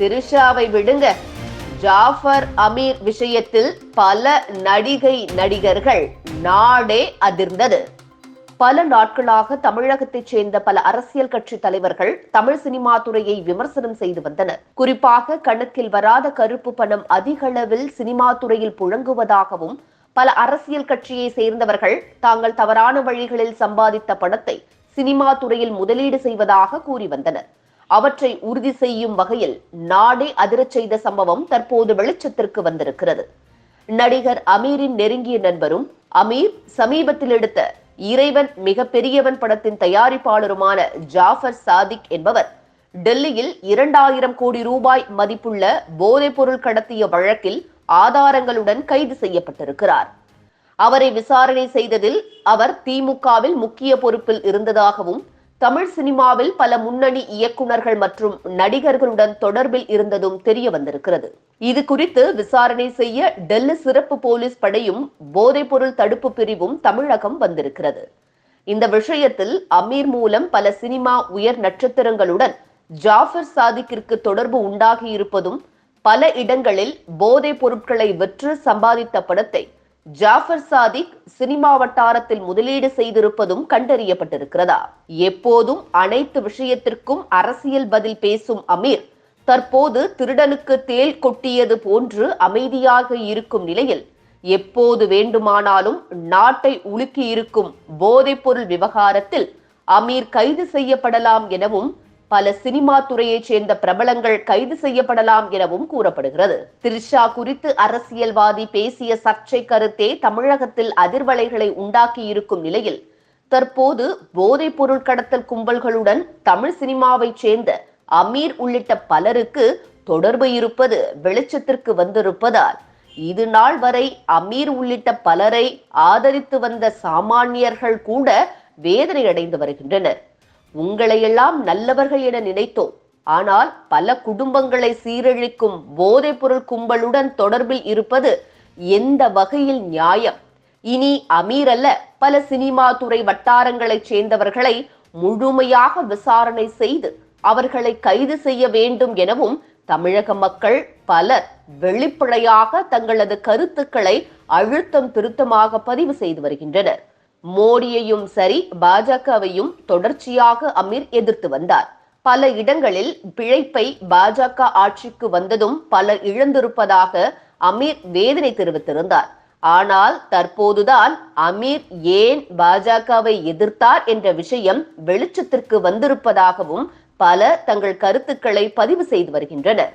திரிஷாவை விடுங்க. ஜாஃபர் அமீர் விஷயத்தில் பல நடிகை நடிகர்கள் நாடே அதிர்ந்தது. பல நாட்களாக தமிழகத்தைச் சேர்ந்த பல அரசியல் கட்சி தலைவர்கள் தமிழ் சினிமா துறையை விமர்சனம் செய்து வந்தனர். குறிப்பாக கணக்கில் வராத கருப்பு பணம் அதிக அளவில் சினிமா துறையில் புழங்குவதாகவும் பல அரசியல் கட்சியை சேர்ந்தவர்கள் தாங்கள் தவறான வழிகளில் சம்பாதித்த பணத்தை சினிமா துறையில் முதலீடு செய்வதாக கூறி வந்தனர். அவற்றை உறுதி செய்யும் வகையில் நாடே அதிரச் செய்த சம்பவம் தற்போது வெளிச்சத்திற்கு வந்திருக்கிறது. நடிகர் அமீரின் நெருங்கிய நண்பரும் அமீர் சமீபத்தில் எடுத்த இறைவன் மிகப்பெரியவன் படத்தின் தயாரிப்பாளருமான ஜாஃபர் சாதிக் என்பவர் டெல்லியில் இரண்டாயிரம் கோடி ரூபாய் மதிப்புள்ள போதைப் பொருள் கடத்திய வழக்கில் ஆதாரங்களுடன் கைது செய்யப்பட்டிருக்கிறார். அவரை விசாரணை செய்ததில் அவர் திமுகவில் முக்கிய பொறுப்பில் இருந்ததாகவும் தமிழ் சினிமாவில் பல முன்னணி இயக்குனர்கள் மற்றும் நடிகர்களுடன் தொடர்பில் இருந்ததும் தெரிய வந்திருக்கிறது. இது குறித்து விசாரணை செய்ய டெல்லி சிறப்பு போலீஸ் படையும் போதைப்பொருள் தடுப்பு பிரிவும் தமிழகம் வந்திருக்கிறது. இந்த விஷயத்தில் அமீர் மூலம் பல சினிமா உயர் நட்சத்திரங்களுடன் ஜாஃபர் சாதிக்கிற்கு தொடர்பு உண்டாகி இருப்பதும் பல இடங்களில் போதைப் பொருட்களை விற்று சம்பாதித்த பணத்தை ஜாஃபர் சாதிக் சினிமா வட்டாரத்தில் முதலீடு செய்திருப்பதும் கண்டறியப்பட்டிருக்கிறதா? எப்போதும் அனைத்து விஷயத்திற்கும் அரசியல் பதில் பேசும் அமீர் தற்போது திருடனுக்கு தேள் கொட்டியது போன்று அமைதியாக இருக்கும் நிலையில் எப்போது வேண்டுமானாலும் நாட்டை உலுக்கி இருக்கும் போதைப்பொருள் விவகாரத்தில் அமீர் கைது செய்யப்படலாம் எனவும் பல சினிமா துறையைச் சேர்ந்த பிரபலங்கள் கைது செய்யப்படலாம் எனவும் கூறப்படுகிறது. திரிஷா குறித்து அரசியல்வாதி பேசிய சர்ச்சை கருத்தே தமிழகத்தில் அதிர்வலைகளை உண்டாக்கி இருக்கும் நிலையில் தற்போது போதைப் பொருள் கடத்தல் கும்பல்களுடன் தமிழ் சினிமாவைச் சேர்ந்த அமீர் உள்ளிட்ட பலருக்கு தொடர்பு இருப்பது வெளிச்சத்திற்கு வந்திருப்பதால் இது நாள் வரை அமீர் உள்ளிட்ட பலரை ஆதரித்து வந்த சாமானியர்கள் கூட வேதனை அடைந்து வருகின்றனர். உங்களையெல்லாம் நல்லவர்கள் என நினைத்தோம். ஆனால் பல குடும்பங்களை சீரழிக்கும் போதைப்பொருள் கும்பலுடன் தொடர்பில் இருப்பது எந்த வகையில் நியாயம்? இனி அமீர் அல்ல பல சினிமா துறை வட்டாரங்களைச் சேர்ந்தவர்களை முழுமையாக விசாரணை செய்து அவர்களை கைது செய்ய வேண்டும் எனவும் தமிழக மக்கள் பலர் வெளிப்படையாக தங்களது கருத்துக்களை அழுத்தம் திருத்தமாக பதிவு செய்து வருகின்றனர். மோடியையும் சரி பாஜகவையும் தொடர்ச்சியாக அமீர் எதிர்த்து வந்தார். பல இடங்களில் பிழைப்பை பாஜக ஆட்சிக்கு வந்ததும் பலர் இழந்திருப்பதாக அமீர் வேதனை தெரிவித்திருந்தார். ஆனால் தற்போதுதான் அமீர் ஏன் பாஜகவை எதிர்த்தார் என்ற விஷயம் வெளிச்சத்திற்கு வந்திருப்பதாகவும் பல தங்கள் கருத்துக்களை பதிவு செய்து வருகின்றனர்.